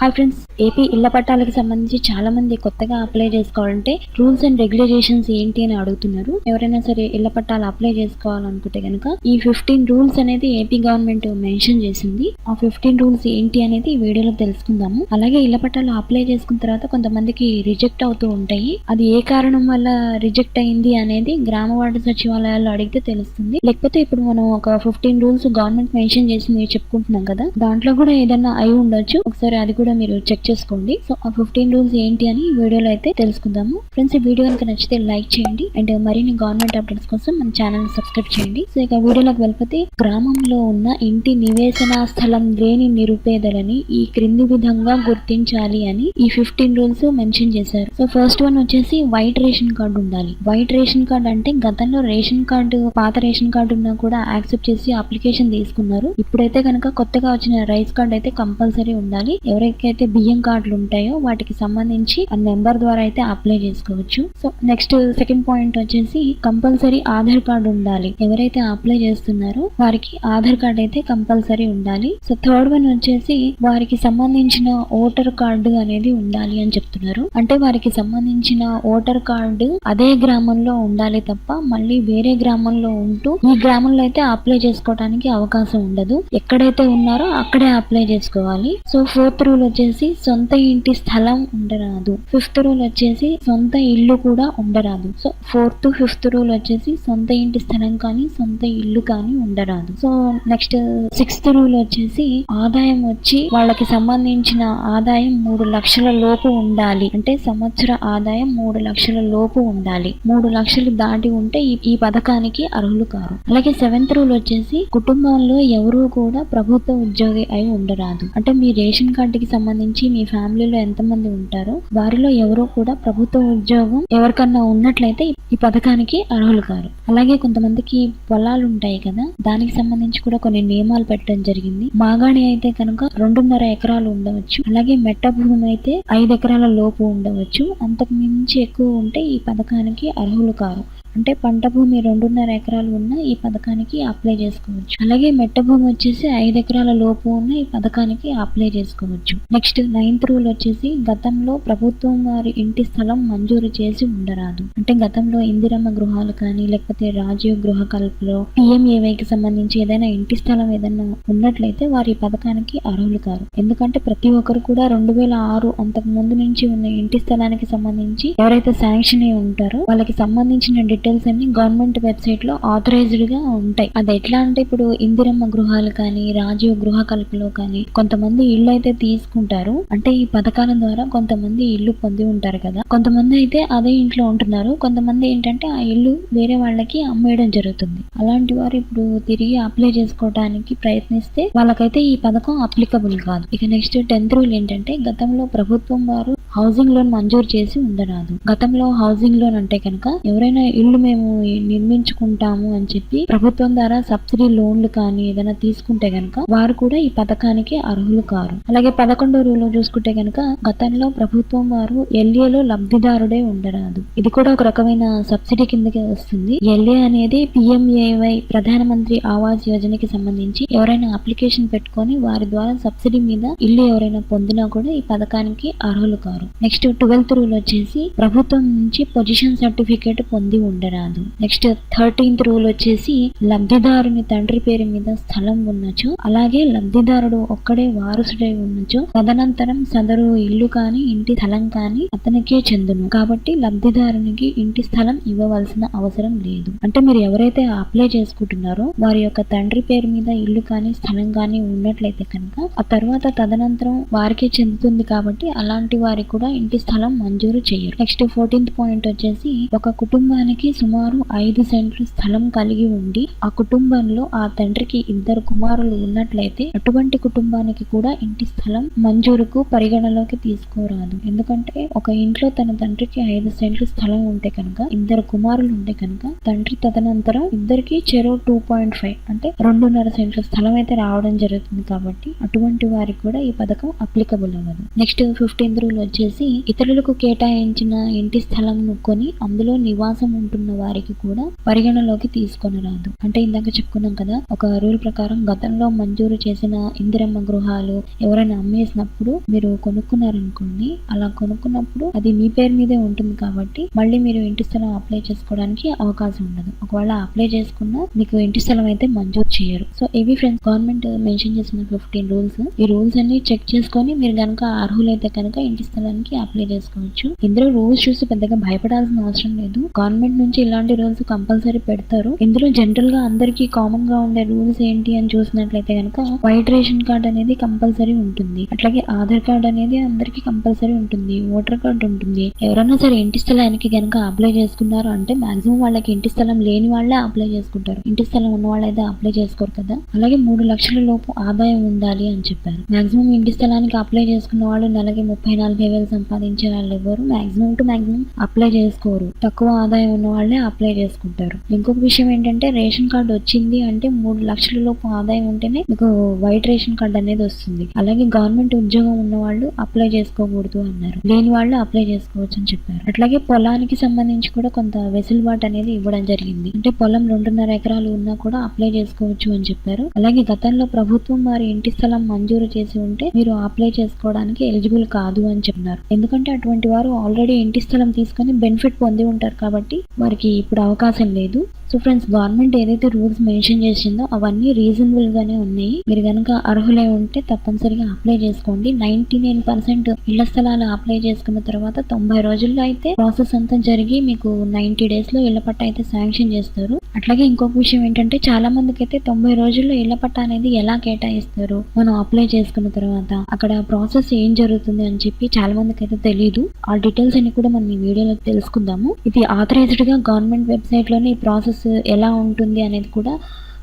Hi friends AP ఇళ్ళ పట్టాలకు సంబంధించి చాలా మంది కొత్తగా అప్లై చేసుకోవాలంటే రూల్స్ అండ్ రెగ్యులేషన్స్ ఏంటి అని అడుగుతున్నారు. ఎవరైనా సరే ఇళ్ళ పట్టాలు అప్లై చేసుకోవాలనుకుంటే కనుక ఈ ఫిఫ్టీన్ రూల్స్ అనేది ఏపీ గవర్నమెంట్ మెన్షన్ చేసింది. ఆ ఫిఫ్టీన్ రూల్స్ ఏంటి అనేది ఈ వీడియోలో తెలుసుకుందాము. అలాగే ఇళ్ళ పట్టాలు అప్లై చేసుకున్న తర్వాత కొంతమందికి రిజెక్ట్ అవుతూ ఉంటాయి. అది ఏ కారణం వల్ల రిజెక్ట్ అయింది అనేది గ్రామ వార్డు సచివాలయాల్లో అడిగితే తెలుస్తుంది. లేకపోతే ఇప్పుడు మనం ఒక ఫిఫ్టీన్ రూల్స్ గవర్నమెంట్ మెన్షన్ చేసింది చెప్పుకుంటున్నాం కదా. దాంట్లో కూడా ఏదైనా అయి ఉండొచ్చు. ఒకసారి అది కూడా మీరు చెక్ చేసుకోండి. సో ఆ ఫిఫ్టీన్ రూల్స్ ఏంటి అని వీడియోలో అయితే తెలుసుకుందాము. ఫ్రెండ్స్ ఈ వీడియో కనుక నచ్చితే లైక్ చేయండి. అండ్ మరిన్ని గవర్నమెంట్ అప్డేట్స్ కోసం మన ఛానల్ సబ్స్క్రైబ్ చేయండి. సో ఇక వీడియోలోకి వెళ్ళిపోతే గ్రామంలో ఉన్న ఇంటి నివేశన స్థలం లేని నిరుపేదలని ఈ క్రింది విధంగా గుర్తించాలి అని ఈ ఫిఫ్టీన్ రూల్స్ మెన్షన్ చేశారు. సో ఫస్ట్ వన్ వచ్చేసి వైట్ రేషన్ కార్డు ఉండాలి. వైట్ రేషన్ కార్డు అంటే గతంలో రేషన్ కార్డు పాత రేషన్ కార్డు ఉన్నా కూడా యాక్సెప్ట్ చేసి అప్లికేషన్ తీసుకున్నారు. ఇప్పుడైతే కనుక కొత్తగా వచ్చిన రైస్ కార్డ్ అయితే కంపల్సరీ ఉండాలి. ఎవరైతే ఎవరికైతే బియ్యం కార్డులు ఉంటాయో వాటికి సంబంధించి ఆ నెంబర్ ద్వారా అయితే అప్లై చేసుకోవచ్చు. సో నెక్స్ట్ సెకండ్ పాయింట్ వచ్చేసి కంపల్సరీ ఆధార్ కార్డు ఉండాలి. ఎవరైతే అప్లై చేస్తున్నారో వారికి ఆధార్ కార్డు అయితే కంపల్సరీ ఉండాలి. సో థర్డ్ వన్ వచ్చేసి వారికి సంబంధించిన ఓటర్ కార్డు అనేది ఉండాలి అని చెప్తున్నారు. అంటే వారికి సంబంధించిన ఓటర్ కార్డు అదే గ్రామంలో ఉండాలి తప్ప మళ్ళీ వేరే గ్రామంలో ఉంటూ ఈ గ్రామంలో అయితే అప్లై చేసుకోవడానికి అవకాశం ఉండదు. ఎక్కడైతే ఉన్నారో అక్కడే అప్లై చేసుకోవాలి. సో ఫోర్త్ రూల్ వచ్చేసి సొంత ఇంటి స్థలం ఉండరాదు. ఫిఫ్త్ రూల్ వచ్చేసి సొంత ఇల్లు కూడా ఉండరాదు. సో ఫోర్త్ ఫిఫ్త్ రూల్ వచ్చేసి సొంత ఇంటి స్థలం కానీ సొంత ఇల్లు కానీ ఉండరాదు. సో నెక్స్ట్ సిక్స్త్ రూల్ వచ్చేసి ఆదాయం వచ్చి వాళ్ళకి సంబంధించిన ఆదాయం మూడు లక్షల లోపు ఉండాలి. అంటే సంవత్సర ఆదాయం మూడు లక్షల లోపు ఉండాలి. మూడు లక్షలు దాటి ఉంటే ఈ పథకానికి అర్హులు కారు. అలాగే సెవెంత్ రూల్ వచ్చేసి కుటుంబంలో ఎవరూ కూడా ప్రభుత్వ ఉద్యోగి అయి ఉండరాదు. అంటే మీ రేషన్ కార్డుకి సంబంధించి మీ ఫ్యామిలీలో ఎంతమంది ఉంటారో వారిలో ఎవరో కూడా ప్రభుత్వ ఉద్యోగం ఎవరికన్నా ఉన్నట్లయితే ఈ పథకానికి అర్హులు కారు. అలాగే కొంతమందికి పొలాలు ఉంటాయి కదా దానికి సంబంధించి కూడా కొన్ని నియమాలు పెట్టడం జరిగింది. మాగాణి అయితే కనుక రెండున్నర ఎకరాలు ఉండవచ్చు. అలాగే మెట్ట భూమి అయితే ఐదు ఎకరాల లోపు ఉండవచ్చు. అంతకు మించి ఎక్కువ ఉంటే ఈ పథకానికి అర్హులు కారు. అంటే పంట భూమి రెండున్నర ఎకరాలు ఉన్న ఈ పథకానికి అప్లై చేసుకోవచ్చు. అలాగే మెట్ట భూమి వచ్చేసి ఐదు ఎకరాల లోపు ఉన్న ఈ పథకానికి అప్లై చేసుకోవచ్చు. నెక్స్ట్ నైన్త్ రూల్ వచ్చేసి గతంలో ప్రభుత్వం వారి ఇంటి స్థలం మంజూరు చేసి ఉండరాదు. అంటే గతంలో ఇందిరమ్మ గృహాలు కానీ లేకపోతే రాజీవ్ గృహ కల్పలో పిఎంఏవైకి సంబంధించి ఏదైనా ఇంటి స్థలం ఏదైనా ఉన్నట్లయితే వారి పథకానికి అర్హులు కారు. ఎందుకంటే ప్రతి ఒక్కరు కూడా రెండు వేల ఆరు అంతకు ముందు నుంచి ఉన్న ఇంటి స్థలానికి సంబంధించి ఎవరైతే శాంక్షన్ అయి ఉంటారో వాళ్ళకి సంబంధించిన డీటెయిల్స్ అన్ని గవర్నమెంట్ వెబ్సైట్లో ఆథరైజ్డ్గా ఉంటాయి. అది ఎట్లా అంటే ఇప్పుడు ఇందిరమ్మ గృహాలు కానీ రాజీవ్ గృహ కల్పలో కానీ కొంతమంది ఇల్లు అయితే తీసుకుంటారు. అంటే ఈ పథకాల ద్వారా కొంతమంది ఇల్లు పొంది ఉంటారు కదా. కొంతమంది అయితే అదే ఇంట్లో ఉంటున్నారు. కొంతమంది ఏంటంటే ఆ ఇల్లు వేరే వాళ్ళకి అమ్మేయడం జరుగుతుంది. అలాంటి వారు ఇప్పుడు తిరిగి అప్లై చేసుకోవడానికి ప్రయత్నిస్తే వాళ్ళకైతే ఈ పథకం అప్లికబుల్ కాదు. ఇక నెక్స్ట్ టెన్త్ రూల్ ఏంటంటే గతంలో ప్రభుత్వం వారు హౌసింగ్ లోన్ మంజూరు చేసి ఉండరాదు. గతంలో హౌసింగ్ లోన్ అంటే కనుక ఎవరైనా ఇల్లు మేము నిర్మించుకుంటాము అని చెప్పి ప్రభుత్వం ద్వారా సబ్సిడీ లోన్లు కానీ ఏదైనా తీసుకుంటే గనక వారు కూడా ఈ పథకానికి అర్హులు కారు. అలాగే పదకొండో రూల్ చూసుకుంటే గనక గతంలో ప్రభుత్వం వారు ఎల్ఏలో లబ్ధిదారుడే ఉండరాదు. ఇది కూడా ఒక రకమైన సబ్సిడీ కిందకి వస్తుంది. ఎల్ఏ అనేది పిఎంఏవై ప్రధానమంత్రి ఆవాస్ యోజనకి సంబంధించి ఎవరైనా అప్లికేషన్ పెట్టుకొని వారి ద్వారా సబ్సిడీ మీద ఇల్లు ఎవరైనా పొందినా కూడా ఈ పథకానికి అర్హులు కారు. నెక్స్ట్ ట్వెల్త్ రూల్ వచ్చేసి ప్రభుత్వం నుంచి పొజిషన్ సర్టిఫికేట్ పొంది ఉండరాదు. నెక్స్ట్ థర్టీన్త్ రూల్ వచ్చేసి లబ్ధిదారుని తండ్రి పేరు మీద స్థలం ఉన్నచో అలాగే లబ్ధిదారుడు ఒక్కడే వారసుడై ఉన్నచో తదనంతరం సదరు ఇల్లు కానీ ఇంటి స్థలం కానీ అతనికే చెందును. కాబట్టి లబ్ధిదారునికి ఇంటి స్థలం ఇవ్వవలసిన అవసరం లేదు. అంటే మీరు ఎవరైతే అప్లై చేసుకుంటున్నారో వారి యొక్క తండ్రి పేరు మీద ఇల్లు కానీ స్థలం కానీ ఉన్నట్లయితే కనుక ఆ తర్వాత తదనంతరం వారికే చెందుతుంది కాబట్టి అలాంటి వారికి కూడా ఇంటి స్థలం మంజూరు చేయరు. నెక్స్ట్ ఫోర్టీన్త్ పాయింట్ వచ్చేసి ఒక కుటుంబానికి సుమారు ఐదు సెంట్లు స్థలం కలిగి ఉండి ఆ కుటుంబంలో ఆ తండ్రికి ఇద్దరు కుమారులు ఉన్నట్లయితే అటువంటి కుటుంబానికి కూడా ఇంటి స్థలం మంజూరుకు పరిగణలోకి తీసుకోరాదు. ఎందుకంటే ఒక ఇంట్లో తన తండ్రికి ఐదు సెంట్లు స్థలం ఉంటే కనుక ఇద్దరు కుమారులు ఉంటే కనుక తండ్రి తదనంతరం ఇద్దరికి చెరో టూ పాయింట్ ఫైవ్ అంటే రెండున్నర సెంట్ల స్థలం అయితే రావడం జరుగుతుంది కాబట్టి అటువంటి వారికి కూడా ఈ పథకం అప్లికబుల్ అవ్వదు. నెక్స్ట్ ఫిఫ్టీన్త్ రూల్ వచ్చి వచ్చేసి ఇతరులకు కేటాయించిన ఇంటి స్థలం కొని అందులో నివాసం ఉంటున్న వారికి కూడా పరిగణలోకి తీసుకొని రాదు అంటే ఇందాక చెప్పుకున్నాం కదా ఒక రూల్ ప్రకారం గతంలో మంజూరు చేసిన ఇందిరమ్మ గృహాలు ఎవరైనా అమ్మేసినప్పుడు మీరు కొనుక్కున్నారనుకోండి అలా కొనుక్కున్నప్పుడు అది మీ పేరు మీదే ఉంటుంది కాబట్టి మళ్ళీ మీరు ఇంటి స్థలం అప్లై చేసుకోవడానికి అవకాశం ఉండదు. ఒకవేళ అప్లై చేసుకున్నా మీకు ఇంటి స్థలం అయితే మంజూరు చేయరు. సో ఇవి ఫ్రెండ్స్ గవర్నమెంట్ మెన్షన్ చేసిన ఫిఫ్టీన్ రూల్స్. ఈ రూల్స్ అన్ని చెక్ చేసుకొని మీరు కనుక అర్హులైతే కనుక ఇంటి స్థలం స్థలానికి అప్లై చేసుకోవచ్చు. ఇందులో రూల్స్ చూసి పెద్దగా భయపడాల్సిన అవసరం లేదు. గవర్నమెంట్ నుంచి ఇలాంటి రూల్స్ కంపల్సరీ పెడతారు. ఇందులో జనరల్గా అందరికి కామన్గా ఉండే రూల్స్ ఏంటి అని చూసినట్లయితే కనుక వైట్ రేషన్ కార్డ్ అనేది కంపల్సరీ ఉంటుంది. అట్లాగే ఆధార్ కార్డ్ అనేది అందరికి కంపల్సరీ ఉంటుంది. ఓటర్ కార్డ్ ఉంటుంది. ఎవరైనా సరే ఇంటి స్థలానికి కనుక అప్లై చేసుకున్నారు అంటే మాక్సిమం వాళ్ళకి ఇంటి స్థలం లేని వాళ్ళే అప్లై చేసుకుంటారు. ఇంటి స్థలం ఉన్న వాళ్ళైతే అప్లై చేసుకోరు కదా. అలాగే మూడు లక్షల లోపు ఆదాయం ఉండాలి అని చెప్పారు. మాక్సిమం ఇంటి స్థలానికి అప్లై చేసుకున్న వాళ్ళు నెలకి ముప్పై నలభై వేలు సంపాదించే వాళ్ళు ఎవరు? మాక్సిమం టు మాక్సిమం అప్లై చేసుకోరు. తక్కువ ఆదాయం ఉన్న వాళ్ళే అప్లై చేసుకుంటారు. ఇంకొక విషయం ఏంటంటే రేషన్ కార్డు వచ్చింది అంటే మూడు లక్షల లోపు ఆదాయం ఉంటేనే మీకు వైట్ రేషన్ కార్డు అనేది వస్తుంది. అలాగే గవర్నమెంట్ ఉద్యోగం ఉన్న వాళ్ళు అప్లై చేసుకోకూడదు అన్నారు. లేని వాళ్ళు అప్లై చేసుకోవచ్చు అని చెప్పారు. అట్లాగే పొలానికి సంబంధించి కూడా కొంత వెసులుబాటు అనేది ఇవ్వడం జరిగింది. అంటే పొలం రెండున్నర ఎకరాలు ఉన్నా కూడా అప్లై చేసుకోవచ్చు అని చెప్పారు. అలాగే గతంలో ప్రభుత్వం వారి ఇంటి స్థలం మంజూరు చేసి ఉంటే మీరు అప్లై చేసుకోవడానికి ఎలిజిబుల్ కాదు అని చెప్పారు. చెప్పినారు ఎందుకంటే అటువంటి వారు ఆల్రెడీ ఇంటి స్థలం తీసుకొని బెనిఫిట్ పొంది ఉంటారు కాబట్టి వారికి ఇప్పుడు అవకాశం లేదు. సో ఫ్రెండ్స్ గవర్నమెంట్ ఏదైతే రూల్స్ మెన్షన్ చేసిందో అవన్నీ రీజనబుల్ గానే ఉన్నాయి. మీరు కనుక అర్హులై ఉంటే తప్పనిసరిగా అప్లై చేసుకోండి. నైన్టీ నైన్ పర్సెంట్ ఇళ్ళ స్థలాలు అప్లై చేసుకున్న తర్వాత తొంభై రోజుల్లో అయితే ప్రాసెస్ అంతా జరిగి మీకు నైన్టీ డేస్లో ఇళ్ళ పట్ట అయితే శాంక్షన్ చేస్తారు. అట్లాగే ఇంకొక విషయం ఏంటంటే చాలా మందికి అయితే తొంభై రోజుల్లో ఇళ్ళ పట్ట అనేది ఎలా కేటాయిస్తారు? మనం అప్లై చేసుకున్న తర్వాత అక్కడ ప్రాసెస్ ఏం జరుగుతుంది అని చెప్పి చాలా మందికి అయితే తెలియదు ఆ డీటెయిల్స్ అన్ని కూడా మనం ఈ వీడియోలో తెలుసుకుందాము. ఇది ఆథరైజ్డ్గా గవర్నమెంట్ వెబ్సైట్లోనే ఈ ప్రాసెస్ ఎలా ఉంటుంది అనేది కూడా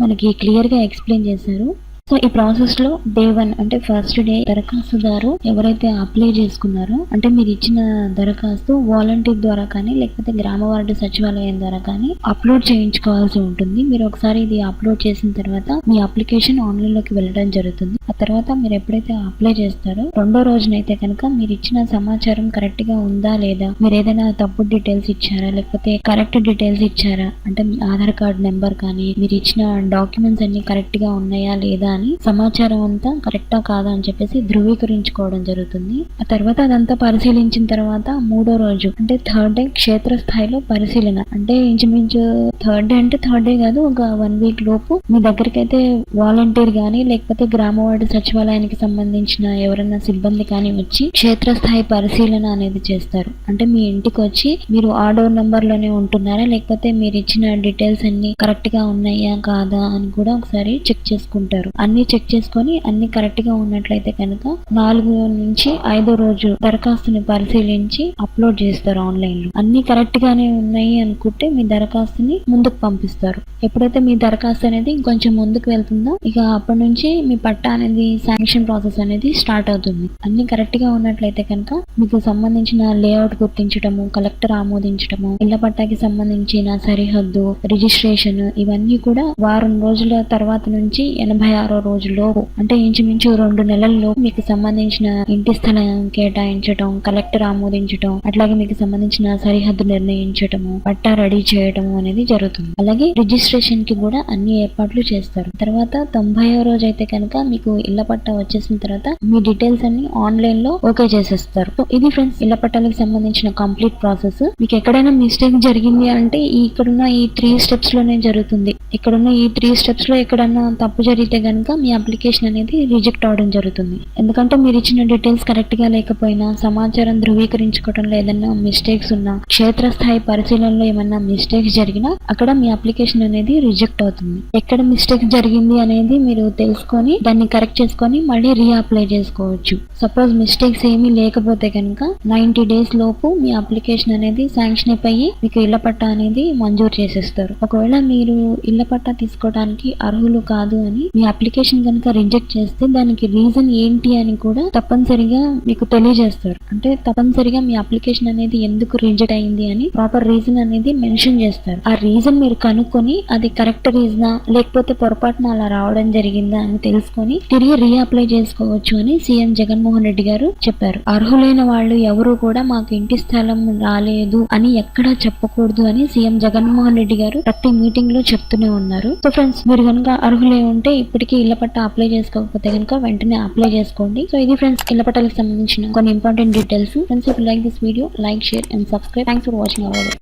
మనకి క్లియర్గా ఎక్స్ప్లెయిన్ చేశారు. సో ఈ ప్రాసెస్లో డే వన్ అంటే ఫస్ట్ డే దరఖాస్తుదారు ఎవరైతే అప్లై చేసుకున్నారో అంటే మీరు ఇచ్చిన దరఖాస్తు వాలంటీర్ ద్వారా కానీ లేకపోతే గ్రామ వార్డు సచివాలయం ద్వారా కానీ అప్లోడ్ చేయించుకోవాల్సి ఉంటుంది. మీరు ఒకసారి ఇది అప్లోడ్ చేసిన తర్వాత మీ అప్లికేషన్ ఆన్లైన్లోకి వెళ్ళడం జరుగుతుంది. ఆ తర్వాత మీరు ఎప్పుడైతే అప్లై చేస్తారో రెండో రోజునైతే కనుక మీరు ఇచ్చిన సమాచారం కరెక్ట్గా ఉందా లేదా మీరు ఏదైనా తప్పు డీటెయిల్స్ ఇచ్చారా లేకపోతే కరెక్ట్ డీటెయిల్స్ ఇచ్చారా అంటే మీ ఆధార్ కార్డ్ నెంబర్ కానీ మీరు ఇచ్చిన డాక్యుమెంట్స్ అన్ని కరెక్ట్గా ఉన్నాయా లేదా అని సమాచారం అంతా కరెక్టా కాదా అని చెప్పేసి ధృవీకరించుకోవడం జరుగుతుంది. ఆ తర్వాత అదంతా పరిశీలించిన తర్వాత మూడో రోజు అంటే థర్డ్ డే క్షేత్ర స్థాయిలో పరిశీలన. అంటే ఇంచుమించు థర్డ్ డే అంటే థర్డ్ డే కాదు ఒక వన్ వీక్ లోపు మీ దగ్గరికి అయితే వాలంటీర్ కానీ లేకపోతే గ్రామ వార్డు సచివాలయానికి సంబంధించిన ఎవరైనా సిబ్బంది కానీ వచ్చి క్షేత్రస్థాయి పరిశీలన అనేది చేస్తారు. అంటే మీ ఇంటికి వచ్చి మీరు ఆ డోర్ నంబర్లోనే ఉంటున్నారా లేకపోతే మీరు ఇచ్చిన డీటెయిల్స్ అన్ని కరెక్ట్గా ఉన్నాయా కాదా అని కూడా ఒకసారి చెక్ చేసుకుంటారు. అన్ని చెక్ చేసుకొని అన్ని కరెక్ట్గా ఉన్నట్లయితే కనుక నాలుగు నుంచి ఐదో రోజు దరఖాస్తుని పరిశీలించి అప్లోడ్ చేస్తారు ఆన్లైన్లో. అన్ని కరెక్ట్ గానే ఉన్నాయి అనుకుంటే మీ దరఖాస్తుని ముందుకు పంపిస్తారు. ఎప్పుడైతే మీ దరఖాస్తు అనేది ఇంకొంచెం ముందుకు వెళ్తుందో ఇక అప్పటి నుంచి మీ పట్టా అనేది శాంక్షన్ ప్రాసెస్ అనేది స్టార్ట్ అవుతుంది. అన్ని కరెక్ట్గా ఉన్నట్లయితే కనుక మీకు సంబంధించిన లేఅవుట్ గుర్తించడము కలెక్టర్ ఆమోదించడము ఇళ్ళ పట్టాకి సంబంధించిన సరిహద్దు రిజిస్ట్రేషన్ ఇవన్నీ కూడా వారం రోజుల తర్వాత నుంచి ఎనభై ఆరు రోజులోపు అంటే ఇంచుమించు రెండు నెలల్లో మీకు సంబంధించిన ఇంటి స్థలం కేటాయించడం కలెక్టర్ ఆమోదించడం అట్లాగే మీకు సంబంధించిన సరిహద్దు నిర్ణయించటము పట్టా రెడీ చేయటము అనేది జరుగుతుంది. అలాగే రిజిస్ట్రేషన్కి కూడా అన్ని ఏర్పాట్లు చేస్తారు. తర్వాత తొంభై రోజు అయితే కనుక మీకు ఇళ్ళ పట్టా వచ్చేసిన తర్వాత మీ డీటెయిల్స్ అన్ని ఆన్లైన్లో ఓకే చేసేస్తారు. ఇది ఫ్రెండ్స్ ఇళ్ళ పట్టాలకు సంబంధించిన కంప్లీట్ ప్రాసెస్. మీకు ఎక్కడైనా మిస్టేక్ జరిగింది అంటే ఇక్కడున్న ఈ త్రీ స్టెప్స్లోనే జరుగుతుంది. ఇక్కడున్న ఈ త్రీ స్టెప్స్లో ఎక్కడన్నా తప్పు జరిగితే కనుక మీ అప్లికేషన్ అనేది రిజెక్ట్ అవడం జరుగుతుంది. ఎందుకంటే మీరు ఇచ్చిన డీటెయిల్స్ కరెక్ట్గా లేకపోయినా సమాచారం ధృవీకరించుకోవడంలో ఏదైనా మిస్టేక్స్ ఉన్నా క్షేత్రస్థాయి పరిశీలనలో ఏమన్నా మిస్టేక్స్ జరిగినా అక్కడ మీ అప్లికేషన్ అనేది రిజెక్ట్ అవుతుంది. ఎక్కడ మిస్టేక్ జరిగింది అనేది మీరు తెలుసుకొని దాన్ని కరెక్ట్ చేసుకొని మళ్ళీ రీఅప్లై చేసుకోవచ్చు. సపోజ్ మిస్టేక్స్ ఏమీ లేకపోతే కనుక నైన్టీ డేస్ లోపు మీ అప్లికేషన్ అనేది శాంక్షన్ అయిపోయి మీకు ఇళ్ళ పట్టా అనేది మంజూరు చేసేస్తారు. ఒకవేళ మీరు ఇళ్ళ ఇళ్ళ పట్టా తీసుకోవడానికి అర్హులు కాదు అని మీ అప్లికేషన్ కనుక రిజెక్ట్ చేస్తే దానికి రీజన్ ఏంటి అని కూడా తప్పనిసరిగా మీకు తెలియజేస్తారు. అంటే తప్పనిసరిగా మీ అప్లికేషన్ అనేది ఎందుకు రిజెక్ట్ అయింది అని ప్రాపర్ రీజన్ అనేది మెన్షన్ చేస్తారు. ఆ రీజన్ మీరు కనుక్కొని అది కరెక్ట్ రీజనా లేకపోతే పొరపాటున అలా రావడం జరిగిందా అని తెలుసుకొని తిరిగి రీఅప్లై చేసుకోవచ్చు అని సీఎం జగన్మోహన్ రెడ్డి గారు చెప్పారు. అర్హులైన వాళ్ళు ఎవరు కూడా మాకు ఇంటి స్థలం రాలేదు అని ఎక్కడా చెప్పకూడదు అని సీఎం జగన్మోహన్ రెడ్డి గారు ప్రతి మీటింగ్లో చెప్తూనే ఉన్నారు. సో ఫ్రెండ్స్ మీరు కనుక అర్హులే ఉంటే ఇప్పటికీ ఇళ్ళ పట్ట అప్లై చేసుకోకపోతే కనుక వెంటనే అప్లై చేసుకోండి. సో ఇది ఫ్రెండ్స్ ఇళ్ళ పట్టాలకు సంబంధించిన కొన్ని important details friends if like this video like share and subscribe thanks for watching our